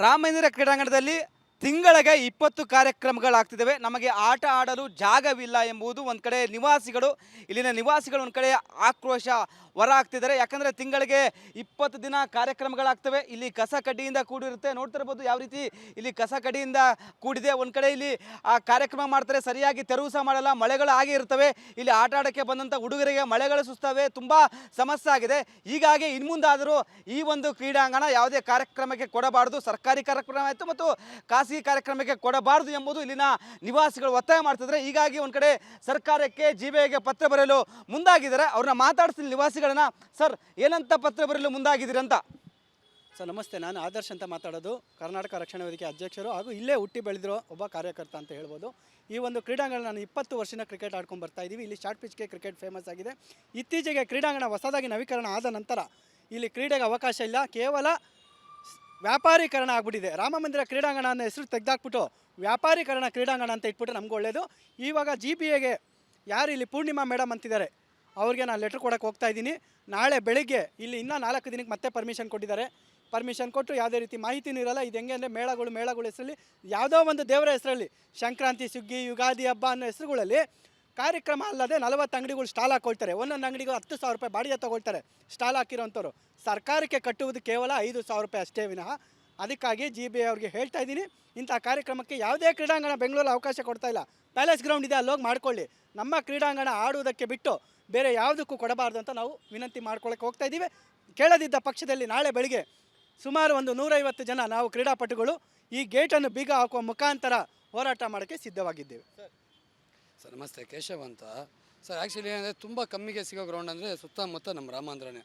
ರಾಮಮಂದಿರ ಕ್ರೀಡಾಂಗಣದಲ್ಲಿ ತಿಂಗಳಿಗೆ ಇಪ್ಪತ್ತು ಕಾರ್ಯಕ್ರಮಗಳಾಗ್ತಿದ್ದಾವೆ. ನಮಗೆ ಆಟ ಆಡಲು ಜಾಗವಿಲ್ಲ ಎಂಬುದು ಒಂದು ಕಡೆ ನಿವಾಸಿಗಳು, ಇಲ್ಲಿನ ನಿವಾಸಿಗಳು ಒಂದು ಕಡೆ ಆಕ್ರೋಶ ಹೊರ ಆಗ್ತಿದ್ದಾರೆ ಯಾಕಂದರೆ ತಿಂಗಳಿಗೆ ಇಪ್ಪತ್ತು ದಿನ ಕಾರ್ಯಕ್ರಮಗಳಾಗ್ತವೆ. ಇಲ್ಲಿ ಕಸ ಕಡ್ಡಿಯಿಂದ ಕೂಡಿರುತ್ತೆ. ನೋಡ್ತಿರ್ಬೋದು ಯಾವ ರೀತಿ ಇಲ್ಲಿ ಕಸ ಕಡ್ಡಿಯಿಂದ ಕೂಡಿದೆ. ಒಂದು ಕಡೆ ಇಲ್ಲಿ, ಆ, ಕಾರ್ಯಕ್ರಮ ಮಾಡ್ತಾರೆ. ಸರಿಯಾಗಿ ತೆರವು ಸಹ ಮಾಡಲ್ಲ. ಮಳೆಗಳು ಆಗಿ ಇರ್ತವೆ. ಇಲ್ಲಿ ಆಟ ಆಡೋಕ್ಕೆ ಬಂದಂಥ ಹುಡುಗರಿಗೆ ಮಳೆಗಳು ಸುಸ್ತವೆ. ತುಂಬ ಸಮಸ್ಯೆ ಆಗಿದೆ. ಹೀಗಾಗಿ ಇನ್ಮುಂದಾದರೂ ಈ ಒಂದು ಕ್ರೀಡಾಂಗಣ ಯಾವುದೇ ಕಾರ್ಯಕ್ರಮಕ್ಕೆ ಕೊಡಬಾರ್ದು. ಸರ್ಕಾರಿ ಕಾರ್ಯಕ್ರಮ ಆಯಿತು ಮತ್ತು ಖಾಸಗಿ ಕಾರ್ಯಕ್ರಮಕ್ಕೆ ಕೊಡಬಾರದು ಎಂಬುದು ಇಲ್ಲಿನ ನಿವಾಸಿಗಳು ಒತ್ತಾಯ ಮಾಡ್ತಿದ್ರೆ ಹೀಗಾಗಿ ಒಂದು ಕಡೆ ಸರ್ಕಾರಕ್ಕೆ ಜಿಬಿಐಗೆ ಪತ್ರ ಬರೆಯಲು ಮುಂದಾಗಿದ್ದಾರೆ. ಅವ್ರನ್ನ ಮಾತಾಡಿಸ್ತೀನಿ ನಿವಾಸಿಗಳನ್ನ. ಸರ್, ಏನಂತ ಪತ್ರ ಬರೆಯಲು ಮುಂದಾಗಿದ್ದೀರಂತ ಸರ್, ನಮಸ್ತೆ. ನಾನು ಆದರ್ಶ್ ಅಂತ ಮಾತಾಡೋದು. ಕರ್ನಾಟಕ ರಕ್ಷಣಾ ವೇದಿಕೆ ಅಧ್ಯಕ್ಷರು ಹಾಗೂ ಇಲ್ಲೇ ಹುಟ್ಟಿ ಬೆಳೆದಿರೋ ಒಬ್ಬ ಕಾರ್ಯಕರ್ತ ಅಂತ ಹೇಳ್ಬೋದು. ಈ ಒಂದು ಕ್ರೀಡಾಂಗಣ ನಾನು ಇಪ್ಪತ್ತು ವರ್ಷದ ಕ್ರಿಕೆಟ್ ಆಡ್ಕೊಂಡು ಬರ್ತಾ ಇದ್ದೀವಿ. ಇಲ್ಲಿ ಶಾರ್ಟ್ ಪಿಚ್ಗೆ ಕ್ರಿಕೆಟ್ ಫೇಮಸ್ ಆಗಿದೆ. ಇತ್ತೀಚೆಗೆ ಕ್ರೀಡಾಂಗಣ ಹೊಸದಾಗಿ ನವೀಕರಣ ಆದ ನಂತರ ಇಲ್ಲಿ ಕ್ರೀಡೆಗೆ ಅವಕಾಶ ಇಲ್ಲ. ಕೇವಲ ಸ್- ವ್ಯಾಪಾರೀಕರಣ ಆಗ್ಬಿಟ್ಟಿದೆ. ರಾಮ ಮಂದಿರ ಕ್ರೀಡಾಂಗಣ ಅನ್ನೋ ಹೆಸರು ತೆಗೆದಾಕ್ಬಿಟ್ಟು ವ್ಯಾಪಾರೀಕರಣ ಕ್ರೀಡಾಂಗಣ ಅಂತ ಇಟ್ಬಿಟ್ಟು ನಮ್ಗೆ ಒಳ್ಳೆಯದು ಇವಾಗ ಜಿ ಬಿ ಎಗೆ ಯಾರು ಇಲ್ಲಿ ಪೂರ್ಣಿಮಾ ಮೇಡಮ್ ಅಂತಿದ್ದಾರೆ, ಅವ್ರಿಗೆ ನಾನು ಲೆಟ್ರ್ ಕೊಡೋಕೆ ಹೋಗ್ತಾ ಇದ್ದೀನಿ. ನಾಳೆ ಬೆಳಿಗ್ಗೆ ಇಲ್ಲಿ ಇನ್ನೂ ನಾಲ್ಕು ದಿನಕ್ಕೆ ಮತ್ತೆ ಪರ್ಮಿಷನ್ ಕೊಟ್ಟಿದ್ದಾರೆ. ಪರ್ಮಿಷನ್ ಕೊಟ್ಟು ಯಾವುದೇ ರೀತಿ ಮಾಹಿತಿನೂ ಇರಲ್ಲ. ಇದು ಹೆಂಗೆ ಅಂದರೆ ಮೇಳಗಳು, ಮೇಳಗಳ ಹೆಸರಲ್ಲಿ ಯಾವುದೋ ಒಂದು ದೇವರ ಹೆಸರಲ್ಲಿ ಸಂಕ್ರಾಂತಿ ಸುಗ್ಗಿ ಯುಗಾದಿ ಹಬ್ಬ ಅನ್ನೋ ಹೆಸರುಗಳಲ್ಲಿ ಕಾರ್ಯಕ್ರಮ ಅಲ್ಲದೆ ನಲವತ್ತು ಅಂಗಡಿಗಳು ಸ್ಟಾಲ್ ಹಾಕೊಳ್ತಾರೆ. ಒಂದೊಂದು ಅಂಗಡಿಗೂ ಹತ್ತು ಸಾವಿರ ರೂಪಾಯಿ ಬಾಡಿಗೆ ತಗೊಳ್ತಾರೆ ಸ್ಟಾಲ್ ಹಾಕಿರೋಂಥವ್ರು. ಸರ್ಕಾರಕ್ಕೆ ಕಟ್ಟುವುದು ಕೇವಲ ಐದು ಸಾವಿರ ರೂಪಾಯಿ ಅಷ್ಟೇ ವಿನಃ. ಅದಕ್ಕಾಗಿ ಜಿ ಬಿ ಅವ್ರಿಗೆ ಹೇಳ್ತಾ ಇದ್ದೀನಿ, ಇಂಥ ಕಾರ್ಯಕ್ರಮಕ್ಕೆ ಯಾವುದೇ ಕ್ರೀಡಾಂಗಣ ಬೆಂಗಳೂರಲ್ಲಿ ಅವಕಾಶ ಕೊಡ್ತಾ ಇಲ್ಲ. ಪ್ಯಾಲೇಸ್ ಗ್ರೌಂಡ್ ಇದೆ, ಅಲ್ಲೋಗಿ ಮಾಡ್ಕೊಳ್ಳಿ. ನಮ್ಮ ಕ್ರೀಡಾಂಗಣ ಆಡುವುದಕ್ಕೆ ಬಿಟ್ಟು ಬೇರೆ ಯಾವುದಕ್ಕೂ ಕೊಡಬಾರ್ದು ಅಂತ ನಾವು ವಿನಂತಿ ಮಾಡ್ಕೊಳ್ಳೋಕೆ ಹೋಗ್ತಾ ಇದ್ದೀವಿ. ಕೇಳದಿದ್ದ ಪಕ್ಷದಲ್ಲಿ ನಾಳೆ ಬೆಳಿಗ್ಗೆ ಸುಮಾರು ಒಂದು ನೂರೈವತ್ತು ಜನ ನಾವು ಕ್ರೀಡಾಪಟುಗಳು ಈ ಗೇಟನ್ನು ಬೀಗ ಹಾಕುವ ಮುಖಾಂತರ ಹೋರಾಟ ಮಾಡೋಕ್ಕೆ ಸಿದ್ಧವಾಗಿದ್ದೇವೆ. ಸರ್, ನಮಸ್ತೆ, ಕೇಶವ್ ಅಂತ. ಸರ್ ಆ್ಯಕ್ಚುಲಿ ಏನಂದರೆ ತುಂಬ ಕಮ್ಮಿಗೆ ಸಿಗೋ ಗ್ರೌಂಡ್ ಅಂದರೆ ಸುತ್ತಮುತ್ತ ನಮ್ಮ ರಾಮಾಂಧ್ರನೇ.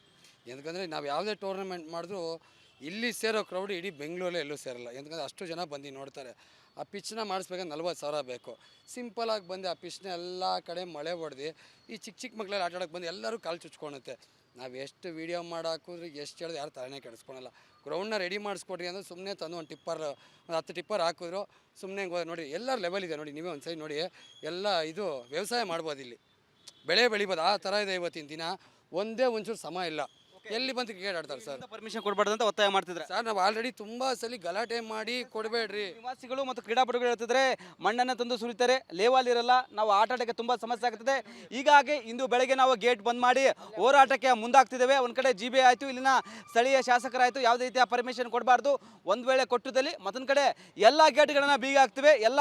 ಯಾಕಂದರೆ ನಾವು ಯಾವುದೇ ಟೂರ್ನಮೆಂಟ್ ಮಾಡಿದ್ರು ಇಲ್ಲಿ ಸೇರೋ ಕ್ರೌಡ್ ಇಡೀ ಬೆಂಗಳೂರಲ್ಲೇ ಎಲ್ಲೂ ಸೇರಲ್ಲ. ಯಾಕಂದರೆ ಅಷ್ಟು ಜನ ಬಂದು ನೋಡ್ತಾರೆ. ಆ ಪಿಚ್ನ ಮಾಡಿಸ್ಬೇಕಂದ್ರೆ ನಲ್ವತ್ತು ಸಾವಿರ ಬೇಕು. ಸಿಂಪಲಾಗಿ ಬಂದು ಆ ಪಿಚ್ನ ಎಲ್ಲ ಕಡೆ ಮಳೆ ಹೊಡೆದು ಈ ಚಿಕ್ಕ ಚಿಕ್ಕ ಮಕ್ಕಳಲ್ಲಿ ಆಟಾಡೋಕ್ಕೆ ಬಂದು ಎಲ್ಲರೂ ಕಾಲು ಚುಚ್ಕೊಳುತ್ತೆ ನಾವು ಎಷ್ಟು ವೀಡಿಯೋ ಮಾಡಿ ಎಷ್ಟು ಹೇಳಿದ್ರು ಯಾರು ತಲೆನೇ ಕೆಡಿಸ್ಕೊಳಲ್ಲ. ಗ್ರೌಂಡ್ನ ರೆಡಿ ಮಾಡಿಸ್ಕೊಡ್ರಿ ಅಂದರೆ ಸುಮ್ಮನೆ ತಂದು ಒಂದು ಟಿಪ್ಪರ್, ಒಂದು ಹತ್ತು ಟಿಪ್ಪರ್ ಹಾಕಿದ್ರು ಸುಮ್ಮನೆ ನೋಡಿ ಎಲ್ಲರ ಲೆವೆಲ್ ಇದೆ ನೋಡಿ, ನೀವೇ ಒಂದು ಸೈಡ್ ನೋಡಿ ಎಲ್ಲ ಇದು ವ್ಯವಸಾಯ ಮಾಡ್ಬೋದು ಇಲ್ಲಿ. ಬೆಳೆ ಬೆಳಿಬೋದು, ಆ ಥರ ಇದೆ ಇವತ್ತಿನ ದಿನ. ಒಂದೇ ಒಂಚೂರು ಸಮ ಇಲ್ಲ. ಎಲ್ಲಿ ಬಂದು ಕ್ರಿಕೆಟ್ ಆಡ್ತಾರೆ ಸರ್? ಪರ್ಮಿಷನ್ ಕೊಡಬಾರ್ದು ಅಂತ ಒತ್ತಾಯ ಮಾಡ್ತಿದ್ರೆ? ಸರ್ ನಾವು ಆಲ್ರೆಡಿ ತುಂಬಾ ಸಲ ಗಲಾಟೆ ಮಾಡಿ ಕೊಡಬೇಡ್ರಿ. ನಿವಾಸಿಗಳು ಮತ್ತು ಕ್ರೀಡಾಪಟುಗಳು ಹೇಳ್ತಿದ್ರೆ ಮಣ್ಣನ್ನು ತಂದು ಸುರಿತಾರೆ ಲೇವಾಲ್ ಇರಲ್ಲ ನಾವು ಆಟ ತುಂಬಾ ತುಂಬ ಸಮಸ್ಯೆ ಆಗ್ತದೆ. ಹೀಗಾಗಿ ಇಂದು ಬೆಳಗ್ಗೆ ನಾವು ಗೇಟ್ ಬಂದ್ ಮಾಡಿ ಹೋರಾಟಕ್ಕೆ ಮುಂದಾಗ್ತಿದ್ದೇವೆ. ಒಂದ್ ಕಡೆ ಜಿ ಬಿ ಆಯಿತು ಇಲ್ಲಿನ ಸ್ಥಳೀಯ ಶಾಸಕರಾಯ್ತು ಯಾವುದೇ ರೀತಿಯ ಪರ್ಮಿಷನ್ ಕೊಡಬಾರ್ದು. ಒಂದ್ ವೇಳೆ ಕೊಟ್ಟದಲ್ಲಿ ಮತ್ತೊಂದ್ ಕಡೆ ಎಲ್ಲ ಗೇಟ್ಗಳನ್ನ ಬೀಗ ಹಾಕ್ತಿವೆ ಎಲ್ಲ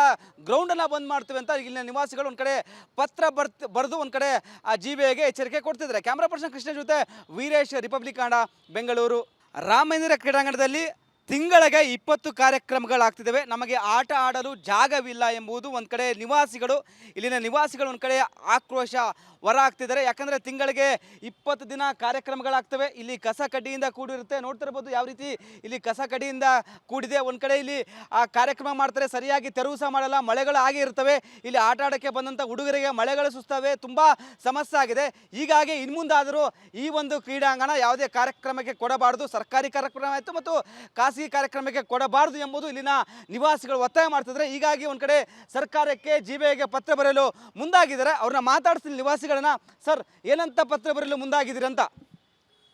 ಗ್ರೌಂಡನ್ನು ಬಂದ್ ಮಾಡ್ತೀವಿ ಅಂತ ಇಲ್ಲಿನ ನಿವಾಸಿಗಳು ಒಂದ್ ಕಡೆ ಪತ್ರ ಬರ್ತ್ ಬರೆದು ಒಂದು ಕಡೆ ಆ ಜಿ ಬಿ ಐಗೆ ಎಚ್ಚರಿಕೆ ಕೊಡ್ತಿದ್ರೆ ಕ್ಯಾಮ್ರಾ ಪರ್ಸನ್ ಕೃಷ್ಣ ಜೊತೆ ವೀರೇಶ್ ರಿಪಬ್ಲಿಕ್ ಕನ್ನಡ ಬೆಂಗಳೂರು. ರಾಮಮಂದಿರ ಕ್ರೀಡಾಂಗಣದಲ್ಲಿ ತಿಂಗಳಿಗೆ ಇಪ್ಪತ್ತು ಕಾರ್ಯಕ್ರಮಗಳಾಗ್ತಿದ್ದಾವೆ. ನಮಗೆ ಆಟ ಆಡಲು ಜಾಗವಿಲ್ಲ ಎಂಬುದು ಒಂದು ಕಡೆ ನಿವಾಸಿಗಳು, ಇಲ್ಲಿನ ನಿವಾಸಿಗಳು ಒಂದು ಕಡೆ ಆಕ್ರೋಶ ಹೊರ ಆಗ್ತಿದ್ದಾರೆ. ಯಾಕಂದರೆ ತಿಂಗಳಿಗೆ ಇಪ್ಪತ್ತು ದಿನ ಕಾರ್ಯಕ್ರಮಗಳಾಗ್ತವೆ. ಇಲ್ಲಿ ಕಸ ಕಡ್ಡಿಯಿಂದ ಕೂಡಿರುತ್ತೆ. ನೋಡ್ತಿರ್ಬೋದು ಯಾವ ರೀತಿ ಇಲ್ಲಿ ಕಸ ಕಡ್ಡಿಯಿಂದ ಕೂಡಿದೆ. ಒಂದು ಕಡೆ ಇಲ್ಲಿ, ಆ, ಕಾರ್ಯಕ್ರಮ ಮಾಡ್ತಾರೆ. ಸರಿಯಾಗಿ ತೆರವು ಸಹ ಮಾಡಲ್ಲ. ಮಳೆಗಳು ಆಗಿ ಇರ್ತವೆ. ಇಲ್ಲಿ ಆಟ ಆಡೋಕ್ಕೆ ಬಂದಂಥ ಹುಡುಗರಿಗೆ ಮಳೆಗಳು ಸುಸ್ತವೆ. ತುಂಬ ಸಮಸ್ಯೆ ಆಗಿದೆ. ಹೀಗಾಗಿ ಇನ್ನು ಮುಂದಾದರೂ ಈ ಒಂದು ಕ್ರೀಡಾಂಗಣ ಯಾವುದೇ ಕಾರ್ಯಕ್ರಮಕ್ಕೆ ಕೊಡಬಾರ್ದು. ಸರ್ಕಾರಿ ಕಾರ್ಯಕ್ರಮ ಆಯಿತು ಮತ್ತು ಖಾಸಗಿ ಕಾರ್ಯಕ್ರಮಕ್ಕೆ ಕೊಡಬಾರದು ಎಂಬುದು ಇಲ್ಲಿನ ನಿವಾಸಿಗಳು ಒತ್ತಾಯ ಮಾಡ್ತಿದ್ದಾರೆ. ಹೀಗಾಗಿ ಒಂದು ಕಡೆ ಸರ್ಕಾರಕ್ಕೆ ಜಿಬಿಐಗೆ ಪತ್ರ ಬರೆಯಲು ಮುಂದಾಗಿದ್ದಾರೆ. ಅವ್ರನ್ನ ಮಾತಾಡ್ತೀನಿ ನಿವಾಸಿಗಳನ್ನ. ಸರ್, ಏನಂತ ಪತ್ರ ಬರೆಯಲು ಮುಂದಾಗಿದ್ದೀರಿ ಅಂತ?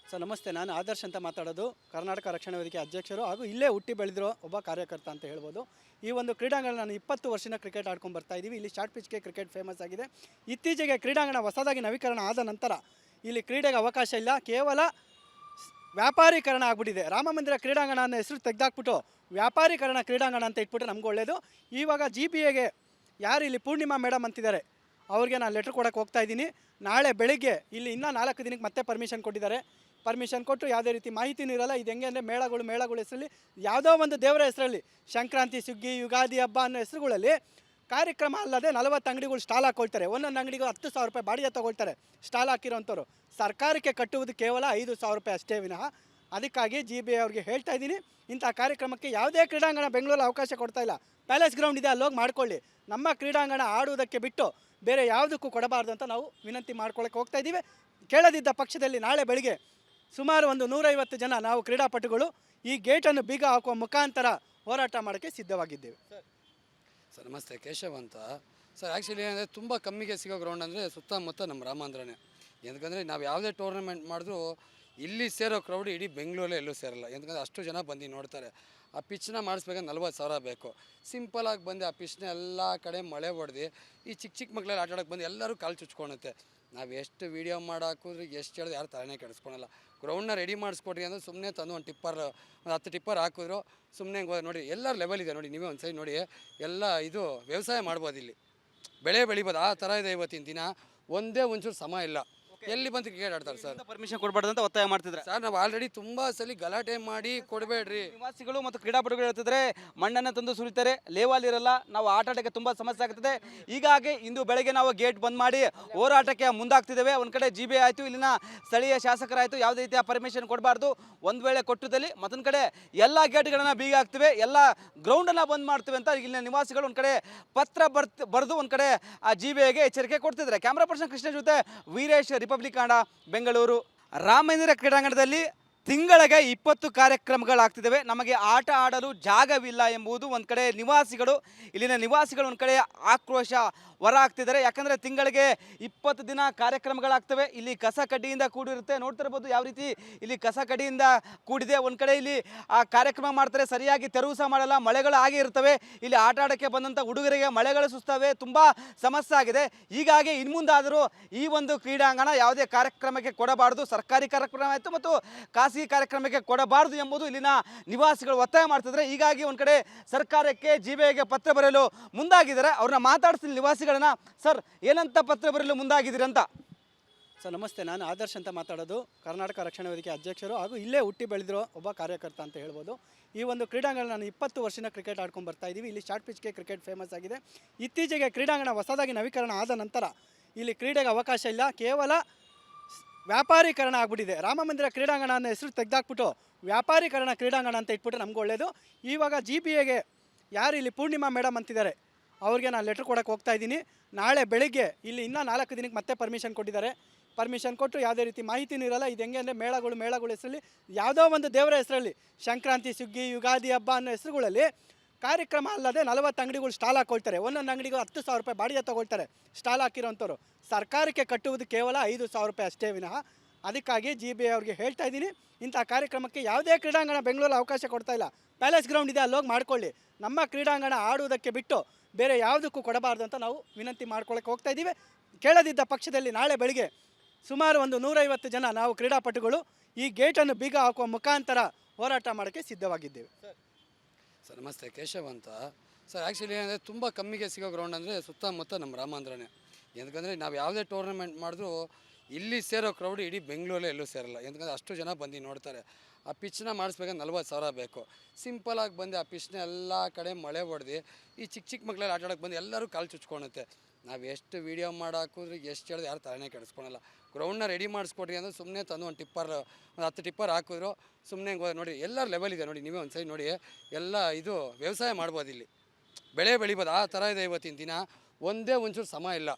ಸರ್, ನಮಸ್ತೆ. ನಾನು ಆದರ್ಶ್ ಅಂತ ಮಾತಾಡೋದು. ಕರ್ನಾಟಕ ರಕ್ಷಣಾ ವೇದಿಕೆ ಅಧ್ಯಕ್ಷರು ಹಾಗೂ ಇಲ್ಲೇ ಹುಟ್ಟಿ ಬೆಳೆದಿರೋ ಒಬ್ಬ ಕಾರ್ಯಕರ್ತ ಅಂತ ಹೇಳ್ಬೋದು. ಈ ಒಂದು ಕ್ರೀಡಾಂಗಣ ನಾನು ಇಪ್ಪತ್ತು ವರ್ಷದ ಕ್ರಿಕೆಟ್ ಆಡ್ಕೊಂಡು ಬರ್ತಾ ಇದ್ದೀವಿ. ಇಲ್ಲಿ ಶಾರ್ಟ್ ಪಿಚ್ಗೆ ಕ್ರಿಕೆಟ್ ಫೇಮಸ್ ಆಗಿದೆ. ಇತ್ತೀಚೆಗೆ ಕ್ರೀಡಾಂಗಣ ಹೊಸದಾಗಿ ನವೀಕರಣ ಆದ ನಂತರ ಇಲ್ಲಿ ಕ್ರೀಡೆಗೆ ಅವಕಾಶ ಇಲ್ಲ. ಕೇವಲ ವ್ಯಾಪಾರೀಕರಣ ಆಗ್ಬಿಟ್ಟಿದೆ. ರಾಮ ಮಂದಿರ ಕ್ರೀಡಾಂಗಣ ಅನ್ನೋ ಹೆಸರು ತೆಗೆದಾಕ್ಬಿಟ್ಟು ವ್ಯಾಪಾರೀಕರಣ ಕ್ರೀಡಾಂಗಣ ಅಂತ ಇಟ್ಬಿಟ್ರೆ ನಮ್ಗೆ ಒಳ್ಳೆಯದು ಇವಾಗ ಜಿ ಬಿ ಎಗೆ ಯಾರು ಇಲ್ಲಿ ಪೂರ್ಣಿಮಾ ಮೇಡಮ್ ಅಂತಿದ್ದಾರೆ, ಅವ್ರಿಗೆ ನಾನು ಲೆಟ್ರ್ ಕೊಡೋಕ್ಕೆ ಹೋಗ್ತಾ ಇದ್ದೀನಿ. ನಾಳೆ ಬೆಳಿಗ್ಗೆ ಇಲ್ಲಿ ಇನ್ನೂ ನಾಲ್ಕು ದಿನಕ್ಕೆ ಮತ್ತೆ ಪರ್ಮಿಷನ್ ಕೊಟ್ಟಿದ್ದಾರೆ. ಪರ್ಮಿಷನ್ ಕೊಟ್ಟು ಯಾವುದೇ ರೀತಿ ಮಾಹಿತಿನೂ ಇರಲ್ಲ. ಇದು ಹೆಂಗೆ ಅಂದರೆ ಮೇಳಗಳು, ಮೇಳಗಳ ಹೆಸರಲ್ಲಿ ಯಾವುದೋ ಒಂದು ದೇವರ ಹೆಸರಲ್ಲಿ ಸಂಕ್ರಾಂತಿ ಸುಗ್ಗಿ ಯುಗಾದಿ ಹಬ್ಬ ಅನ್ನೋ ಹೆಸರುಗಳಲ್ಲಿ ಕಾರ್ಯಕ್ರಮ ಅಲ್ಲದೆ ನಲವತ್ತು ಅಂಗಡಿಗಳು ಸ್ಟಾಲ್ ಹಾಕೊಳ್ತಾರೆ. ಒಂದೊಂದು ಅಂಗಡಿಗೂ ಹತ್ತು ಸಾವಿರ ರೂಪಾಯಿ ಬಾಡಿಗೆ ತಗೊಳ್ತಾರೆ ಸ್ಟಾಲ್ ಹಾಕಿರೋಂಥವ್ರು. ಸರ್ಕಾರಕ್ಕೆ ಕಟ್ಟುವುದು ಕೇವಲ ಐದು ಸಾವಿರ ರೂಪಾಯಿ ಅಷ್ಟೇ ವಿನಃ. ಅದಕ್ಕಾಗಿ ಜಿ ಬಿ ಅವ್ರಿಗೆ ಹೇಳ್ತಾ ಇದ್ದೀನಿ, ಇಂಥ ಕಾರ್ಯಕ್ರಮಕ್ಕೆ ಯಾವುದೇ ಕ್ರೀಡಾಂಗಣ ಬೆಂಗಳೂರಲ್ಲಿ ಅವಕಾಶ ಕೊಡ್ತಾ ಇಲ್ಲ. ಪ್ಯಾಲೇಸ್ ಗ್ರೌಂಡ್ ಇದೆ, ಅಲ್ಲೋಗಿ ಮಾಡ್ಕೊಳ್ಳಿ. ನಮ್ಮ ಕ್ರೀಡಾಂಗಣ ಆಡುವುದಕ್ಕೆ ಬಿಟ್ಟು ಬೇರೆ ಯಾವುದಕ್ಕೂ ಕೊಡಬಾರ್ದು ಅಂತ ನಾವು ವಿನಂತಿ ಮಾಡ್ಕೊಳ್ಳೋಕೆ ಹೋಗ್ತಾ ಇದ್ದೀವಿ. ಕೇಳದಿದ್ದ ಪಕ್ಷದಲ್ಲಿ ನಾಳೆ ಬೆಳಿಗ್ಗೆ ಸುಮಾರು ಒಂದು ನೂರೈವತ್ತು ಜನ ನಾವು ಕ್ರೀಡಾಪಟುಗಳು ಈ ಗೇಟನ್ನು ಬೀಗ ಹಾಕುವ ಮುಖಾಂತರ ಹೋರಾಟ ಮಾಡೋಕ್ಕೆ ಸಿದ್ಧವಾಗಿದ್ದೇವೆ. ಸರ್, ನಮಸ್ತೆ, ಕೇಶವ್ ಅಂತ. ಸರ್ ಆ್ಯಕ್ಚುಲಿ ಏನಂದರೆ ತುಂಬ ಕಮ್ಮಿಗೆ ಸಿಗೋ ಗ್ರೌಂಡ್ ಅಂದರೆ ಸುತ್ತಮುತ್ತ ನಮ್ಮ ರಾಮಾಂಧ್ರನೇ. ಯಾಕಂದರೆ ನಾವು ಯಾವುದೇ ಟೂರ್ನಮೆಂಟ್ ಮಾಡಿದ್ರೂ ಇಲ್ಲಿ ಸೇರೋ ಕ್ರೌಡ್ ಇಡೀ ಬೆಂಗಳೂರಲ್ಲೇ ಎಲ್ಲೂ ಸೇರಲ್ಲ. ಯಾಕಂದರೆ ಅಷ್ಟು ಜನ ಬಂದು ನೋಡ್ತಾರೆ. ಆ ಪಿಚ್ನ ಮಾಡಿಸ್ಬೇಕಂದ್ರೆ ನಲ್ವತ್ತು ಸಾವಿರ ಬೇಕು. ಸಿಂಪಲಾಗಿ ಬಂದು ಆ ಪಿಚ್ನ ಎಲ್ಲ ಕಡೆ ಮಳೆ ಹೊಡೆದು, ಈ ಚಿಕ್ಕ ಚಿಕ್ಕ ಮಕ್ಕಳೆಲ್ಲ ಆಟ ಆಡೋಕೆ ಬಂದು ಎಲ್ಲರೂ ಕಾಲು ಚುಚ್ಕೊಳುತ್ತೆ ನಾವು ಎಷ್ಟು ವೀಡಿಯೋ ಮಾಡಾಕಿದ್ರೆ ಎಷ್ಟು ಹೇಳಿದ್ರೆ ಯಾರು ತಲೆನೇ ಕೆಡಿಸ್ಕೊಳಲ್ಲ. ಗ್ರೌಂಡ್ನ ರೆಡಿ ಮಾಡಿಸ್ಕೊಡ್ರಿ ಅಂದ್ರೆ ಸುಮ್ಮನೆ ತಂದು ಒಂದು ಟಿಪ್ಪರ್, ಒಂದು ಹತ್ತು ಟಿಪ್ಪರ್ ಹಾಕಿದ್ರು ಸುಮ್ಮನೆ ನೋಡಿ ಎಲ್ಲರ ಲೆವೆಲ್ ಇದೆ ನೋಡಿ, ನೀವೇ ಒಂದು ಸೈಡ್ ನೋಡಿ, ಎಲ್ಲ ಇದು ವ್ಯವಸಾಯ ಮಾಡ್ಬೋದು ಇಲ್ಲಿ. ಬೆಳೆ ಬೆಳಿಬೋದು, ಆ ಥರ ಇದೆ ಇವತ್ತಿನ ದಿನ. ಒಂದೇ ಒಂಚೂರು ಸಮ ಇಲ್ಲ. ಎಲ್ಲಿ ಬಂದು ಕ್ರಿಕೆಟ್ ಆಡ್ತಾರೆ ಸರ್? ಪರ್ಮಿಷನ್ ಕೊಡಬಾರ್ದು ಅಂತ ಒತ್ತಾಯ ಮಾಡ್ತಿದ್ರೆ? ಸರ್ ನಾವು ಆಲ್ರೆಡಿ ತುಂಬಾ ಸಲ ಗಲಾಟೆ ಮಾಡಿ ಕೊಡಬೇಡ್ರಿ. ನಿವಾಸಿಗಳು ಮತ್ತು ಕ್ರೀಡಾಪಟುಗಳು ಹೇಳ್ತಿದ್ರೆ ಮಣ್ಣನ್ನು ತಂದು ಸುರಿತಾರೆ ಲೇವಾಲ್ ಇರಲ್ಲ ನಾವು ಆಟಾಟಕ್ಕೆ ತುಂಬಾ ಸಮಸ್ಯೆ ಆಗ್ತದೆ. ಹೀಗಾಗಿ ಇಂದು ಬೆಳಗ್ಗೆ ನಾವು ಗೇಟ್ ಬಂದ್ ಮಾಡಿ ಹೋರಾಟಕ್ಕೆ ಮುಂದಾಗ್ತಿದ್ದೇವೆ. ಒಂದ್ ಕಡೆ ಜಿ ಬಿ ಆಯಿತು ಇಲ್ಲಿನ ಸ್ಥಳೀಯ ಶಾಸಕರಾಯ್ತು ಯಾವುದೇ ರೀತಿಯ ಪರ್ಮಿಷನ್ ಕೊಡಬಾರ್ದು. ಒಂದ್ ವೇಳೆ ಕೊಟ್ಟದಲ್ಲಿ ಮತ್ತೊಂದ್ ಕಡೆ ಎಲ್ಲ ಗೇಟ್ಗಳನ್ನು ಬೀಗ ಹಾಕ್ತಿವೆ ಎಲ್ಲ ಗ್ರೌಂಡನ್ನು ಬಂದ್ ಮಾಡ್ತೀವಿ ಅಂತ ಇಲ್ಲಿನ ನಿವಾಸಿಗಳು ಒಂದ್ ಕಡೆ ಪತ್ರ ಬರ್ತ್ ಬರೆದು ಒಂದು ಕಡೆ ಆ ಜಿ ಬಿ ಐಗೆ ಎಚ್ಚರಿಕೆ ಕೊಡ್ತಿದ್ರೆ ಕ್ಯಾಮ್ರಾ ಪರ್ಸನ್ ಕೃಷ್ಣ ಜೊತೆ ವೀರೇಶ್ ರಿಪಬ್ಲಿಕ್ ಕಾಂಡ ಬೆಂಗಳೂರು ರಾಮೇಂದ್ರ ಕ್ರೀಡಾಂಗಣದಲ್ಲಿ ತಿಂಗಳಿಗೆ ಇಪ್ಪತ್ತು ಕಾರ್ಯಕ್ರಮಗಳಾಗ್ತಿದ್ದಾವೆ. ನಮಗೆ ಆಟ ಆಡಲು ಜಾಗವಿಲ್ಲ ಎಂಬುದು ಒಂದು ಕಡೆ ನಿವಾಸಿಗಳು, ಇಲ್ಲಿನ ನಿವಾಸಿಗಳು ಒಂದು ಕಡೆ ಆಕ್ರೋಶ ಹೊರ ಆಗ್ತಿದ್ದಾರೆ. ಯಾಕಂದರೆ ತಿಂಗಳಿಗೆ ಇಪ್ಪತ್ತು ದಿನ ಕಾರ್ಯಕ್ರಮಗಳಾಗ್ತವೆ. ಇಲ್ಲಿ ಕಸ ಕಡ್ಡಿಯಿಂದ ಕೂಡಿರುತ್ತೆ. ನೋಡ್ತಿರ್ಬೋದು ಯಾವ ರೀತಿ ಇಲ್ಲಿ ಕಸ ಕಡ್ಡಿಯಿಂದ ಕೂಡಿದೆ. ಒಂದು ಕಡೆ ಇಲ್ಲಿ, ಆ, ಕಾರ್ಯಕ್ರಮ ಮಾಡ್ತಾರೆ. ಸರಿಯಾಗಿ ತೆರವು ಸಹ ಮಾಡಲ್ಲ. ಮಳೆಗಳು ಆಗಿ ಇರ್ತವೆ. ಇಲ್ಲಿ ಆಟ ಆಡೋಕ್ಕೆ ಬಂದಂಥ ಹುಡುಗರಿಗೆ ಮಳೆಗಳು ಸುಸ್ತವೆ. ತುಂಬ ಸಮಸ್ಯೆ ಆಗಿದೆ. ಹೀಗಾಗಿ ಇನ್ಮುಂದಾದರೂ ಈ ಒಂದು ಕ್ರೀಡಾಂಗಣ ಯಾವುದೇ ಕಾರ್ಯಕ್ರಮಕ್ಕೆ ಕೊಡಬಾರ್ದು. ಸರ್ಕಾರಿ ಕಾರ್ಯಕ್ರಮ ಆಯಿತು ಮತ್ತು ಖಾಸಗಿ ಕಾರ್ಯಕ್ರಮಕ್ಕೆ ಕೊಡಬಾರದು ಎಂಬುದು ಇಲ್ಲಿನ ನಿವಾಸಿಗಳು ಒತ್ತಾಯ ಮಾಡ್ತಿದ್ದಾರೆ. ಹೀಗಾಗಿ ಒಂದು ಕಡೆ ಸರ್ಕಾರಕ್ಕೆ ಜಿಬಿಐಗೆ ಪತ್ರ ಬರೆಯಲು ಮುಂದಾಗಿದ್ದಾರೆ. ಅವ್ರನ್ನ ಮಾತಾಡ್ತೀನಿ ನಿವಾಸಿಗಳನ್ನ. ಸರ್, ಏನಂತ ಪತ್ರ ಬರೆಯಲು ಮುಂದಾಗಿದ್ದೀರಿ ಅಂತ? ಸರ್, ನಮಸ್ತೆ. ನಾನು ಆದರ್ಶ್ ಅಂತ ಮಾತಾಡೋದು. ಕರ್ನಾಟಕ ರಕ್ಷಣಾ ವೇದಿಕೆ ಅಧ್ಯಕ್ಷರು ಹಾಗೂ ಇಲ್ಲೇ ಹುಟ್ಟಿ ಬೆಳೆದಿರೋ ಒಬ್ಬ ಕಾರ್ಯಕರ್ತ ಅಂತ ಹೇಳ್ಬೋದು. ಈ ಒಂದು ಕ್ರೀಡಾಂಗಣ ನಾನು ಇಪ್ಪತ್ತು ವರ್ಷದ ಕ್ರಿಕೆಟ್ ಆಡ್ಕೊಂಡು ಬರ್ತಾ ಇದ್ದೀವಿ. ಇಲ್ಲಿ ಶಾರ್ಟ್ ಪಿಚ್ಗೆ ಕ್ರಿಕೆಟ್ ಫೇಮಸ್ ಆಗಿದೆ. ಇತ್ತೀಚೆಗೆ ಕ್ರೀಡಾಂಗಣ ಹೊಸದಾಗಿ ನವೀಕರಣ ಆದ ನಂತರ ಇಲ್ಲಿ ಕ್ರೀಡೆಗೆ ಅವಕಾಶ ಇಲ್ಲ. ಕೇವಲ ವ್ಯಾಪಾರೀಕರಣ ಆಗ್ಬಿಟ್ಟಿದೆ. ರಾಮ ಮಂದಿರ ಕ್ರೀಡಾಂಗಣ ಅನ್ನೋ ಹೆಸರು ತೆಗೆದಾಕ್ಬಿಟ್ಟು ವ್ಯಾಪಾರೀಕರಣ ಕ್ರೀಡಾಂಗಣ ಅಂತ ಇಟ್ಬಿಟ್ರೆ ನಮ್ಗೆ ಒಳ್ಳೆಯದು ಇವಾಗ ಜಿ ಬಿ ಎಗೆ ಯಾರು ಇಲ್ಲಿ ಪೂರ್ಣಿಮಾ ಮೇಡಮ್ ಅಂತಿದ್ದಾರೆ, ಅವ್ರಿಗೆ ನಾನು ಲೆಟ್ರ್ ಕೊಡೋಕೆ ಹೋಗ್ತಾ ಇದ್ದೀನಿ. ನಾಳೆ ಬೆಳಿಗ್ಗೆ ಇಲ್ಲಿ ಇನ್ನೂ ನಾಲ್ಕು ದಿನಕ್ಕೆ ಮತ್ತೆ ಪರ್ಮಿಷನ್ ಕೊಟ್ಟಿದ್ದಾರೆ. ಪರ್ಮಿಷನ್ ಕೊಟ್ಟು ಯಾವುದೇ ರೀತಿ ಮಾಹಿತಿನೂ ಇರಲ್ಲ. ಇದು ಹೆಂಗೆ ಅಂದರೆ ಮೇಳಗಳು, ಮೇಳಗಳ ಹೆಸರಲ್ಲಿ ಯಾವುದೋ ಒಂದು ದೇವರ ಹೆಸರಲ್ಲಿ, ಸಂಕ್ರಾಂತಿ, ಸುಗ್ಗಿ, ಯುಗಾದಿ ಹಬ್ಬ ಅನ್ನೋ ಹೆಸರುಗಳಲ್ಲಿ ಕಾರ್ಯಕ್ರಮ ಅಲ್ಲದೆ ನಲವತ್ತು ಅಂಗಡಿಗಳು ಸ್ಟಾಲ್ ಹಾಕೊಳ್ತಾರೆ. ಒಂದೊಂದು ಅಂಗಡಿಗೂ ಹತ್ತು ಸಾವಿರ ರೂಪಾಯಿ ಬಾಡಿಗೆ ತಗೊಳ್ತಾರೆ ಸ್ಟಾಲ್ ಹಾಕಿರೋಂಥವ್ರು. ಸರ್ಕಾರಕ್ಕೆ ಕಟ್ಟುವುದು ಕೇವಲ ಐದು ಸಾವಿರ ರೂಪಾಯಿ ಅಷ್ಟೇ ವಿನಃ. ಅದಕ್ಕಾಗಿ ಜಿ ಬಿ ಅವ್ರಿಗೆ ಹೇಳ್ತಾ ಇದ್ದೀನಿ, ಇಂಥ ಕಾರ್ಯಕ್ರಮಕ್ಕೆ ಯಾವುದೇ ಕ್ರೀಡಾಂಗಣ ಬೆಂಗಳೂರಲ್ಲಿ ಅವಕಾಶ ಕೊಡ್ತಾ ಇಲ್ಲ. ಪ್ಯಾಲೇಸ್ ಗ್ರೌಂಡ್ ಇದೆ, ಅಲ್ಲೋಗಿ ಮಾಡ್ಕೊಳ್ಳಿ. ನಮ್ಮ ಕ್ರೀಡಾಂಗಣ ಆಡುವುದಕ್ಕೆ ಬಿಟ್ಟು ಬೇರೆ ಯಾವುದಕ್ಕೂ ಕೊಡಬಾರ್ದು ಅಂತ ನಾವು ವಿನಂತಿ ಮಾಡ್ಕೊಳ್ಳೋಕೆ ಹೋಗ್ತಾ ಇದ್ದೀವಿ. ಕೇಳದಿದ್ದ ಪಕ್ಷದಲ್ಲಿ ನಾಳೆ ಬೆಳಿಗ್ಗೆ ಸುಮಾರು ಒಂದು ನೂರೈವತ್ತು ಜನ ನಾವು ಕ್ರೀಡಾಪಟುಗಳು ಈ ಗೇಟನ್ನು ಬೀಗ ಹಾಕುವ ಮುಖಾಂತರ ಹೋರಾಟ ಮಾಡೋಕ್ಕೆ ಸಿದ್ಧವಾಗಿದ್ದೇವೆ. ಸರ್, ನಮಸ್ತೆ, ಕೇಶವ್ ಅಂತ. ಸರ್ ಆ್ಯಕ್ಚುಲಿ ಏನಂದರೆ ತುಂಬ ಕಮ್ಮಿಗೆ ಸಿಗೋ ಗ್ರೌಂಡ್ ಅಂದರೆ ಸುತ್ತಮುತ್ತ ನಮ್ಮ ರಾಮಾಂಧ್ರನೇ. ಯಾಕಂದರೆ ನಾವು ಯಾವುದೇ ಟೂರ್ನಮೆಂಟ್ ಮಾಡಿದ್ರೂ ಇಲ್ಲಿ ಸೇರೋ ಕ್ರೌಡ್ ಇಡೀ ಬೆಂಗಳೂರಲ್ಲೇ ಎಲ್ಲೂ ಸೇರಲ್ಲ. ಯಾಕಂದರೆ ಅಷ್ಟು ಜನ ಬಂದು ನೋಡ್ತಾರೆ. ಆ ಪಿಚ್ನ ಮಾಡಿಸ್ಬೇಕಂದ್ರೆ ನಲ್ವತ್ತು ಸಾವಿರ ಬೇಕು. ಸಿಂಪಲಾಗಿ ಬಂದು ಆ ಪಿಚ್ನ ಎಲ್ಲ ಕಡೆ ಮಳೆ ಹೊಡೆದು ಈ ಚಿಕ್ಕ ಚಿಕ್ಕ ಮಕ್ಕಳೆಲ್ಲ ಆಟಾಡೋಕ್ಕೆ ಬಂದು ಎಲ್ಲರೂ ಕಾಲು ಚುಚ್ಕೊಳುತ್ತೆ ನಾವು ಎಷ್ಟು ವೀಡಿಯೋ ಮಾಡಿ ಎಷ್ಟು ಹೇಳಿದ್ರೆ ಯಾರು ತಲೆನೇ ಕೆಡಿಸ್ಕೊಳಲ್ಲ. ಗ್ರೌಂಡ್ನ ರೆಡಿ ಮಾಡಿಸ್ಕೊಡ್ರಿ ಅಂದ್ರೆ ಸುಮ್ಮನೆ ತಂದು ಒಂದು ಟಿಪ್ಪರ್, ಒಂದು ಹತ್ತು ಟಿಪ್ಪರ್ ಹಾಕಿದ್ರು ಸುಮ್ಮನೆ ನೋಡಿ ಎಲ್ಲರ ಲೆವೆಲ್ ಇದೆ ನೋಡಿ, ನೀವೇ ಒಂದು ಸೈಡ್ ನೋಡಿ, ಎಲ್ಲ ಇದು ವ್ಯವಸಾಯ ಮಾಡ್ಬೋದು ಇಲ್ಲಿ. ಬೆಳೆ ಬೆಳಿಬೋದು, ಆ ಥರ ಇದೆ ಇವತ್ತಿನ ದಿನ. ಒಂದೇ ಒಂಚೂರು ಸಮ ಇಲ್ಲ.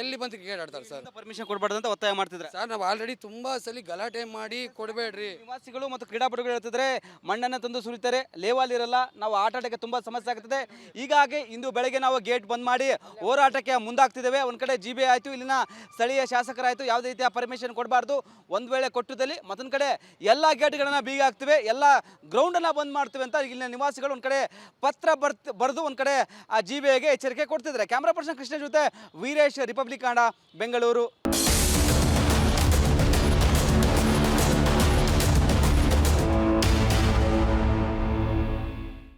ಎಲ್ಲಿ ಬಂದು ಕ್ರಿಕೆಟ್ ಆಡ್ತಾರೆ ಸರ್? ಪರ್ಮಿಷನ್ ಕೊಡಬಾರ್ದು ಅಂತ ಒತ್ತಾಯ ಮಾಡ್ತಿದ್ರೆ. ಸರ್ ನಾವು ಆಲ್ರೆಡಿ ತುಂಬಾ ಸಲ ಗಲಾಟೆ ಮಾಡಿ ಕೊಡಬೇಡ್ರಿ. ನಿವಾಸಿಗಳು ಮತ್ತು ಕ್ರೀಡಾಪಟುಗಳು ಹೇಳ್ತಿದ್ರೆ ಮಣ್ಣನ್ನು ತಂದು ಸುರಿತಾರೆ ಲೇವಾಲ್ ಇರಲ್ಲ ನಾವು ಆಟ ತುಂಬಾ ತುಂಬ ಸಮಸ್ಯೆ ಆಗ್ತದೆ. ಹೀಗಾಗಿ ಇಂದು ಬೆಳಗ್ಗೆ ನಾವು ಗೇಟ್ ಬಂದ್ ಮಾಡಿ ಹೋರಾಟಕ್ಕೆ ಮುಂದಾಗ್ತಿದ್ದೇವೆ. ಒಂದ್ ಕಡೆ ಜಿ ಬಿ ಆಯಿತು ಇಲ್ಲಿನ ಸ್ಥಳೀಯ ಶಾಸಕರಾಯ್ತು ಯಾವುದೇ ರೀತಿಯ ಪರ್ಮಿಷನ್ ಕೊಡಬಾರ್ದು. ಒಂದ್ ವೇಳೆ ಕೊಟ್ಟದಲ್ಲಿ ಮತ್ತೊಂದು ಕಡೆ ಎಲ್ಲ ಗೇಟ್ಗಳನ್ನು ಬೀಗ ಹಾಕ್ತಿವೆ ಎಲ್ಲ ಗ್ರೌಂಡನ್ನು ಬಂದ್ ಮಾಡ್ತೀವಿ ಅಂತ ಇಲ್ಲಿನ ನಿವಾಸಿಗಳು ಒಂದ್ ಕಡೆ ಪತ್ರ ಬರ್ತ್ ಬರೆದು ಒಂದ್ ಕಡೆ ಆ ಜಿ ಬಿ ಐಗೆ ಎಚ್ಚರಿಕೆ ಕೊಡ್ತಿದ್ದಾರೆ. ಕ್ಯಾಮ್ರಾ ಪರ್ಸನ್ ಕೃಷ್ಣ ಜೊತೆ ವೀರೇಶ್ ರಿಪಬ್ಲಿಕ್ ಕಾಂಡ ಬೆಂಗಳೂರು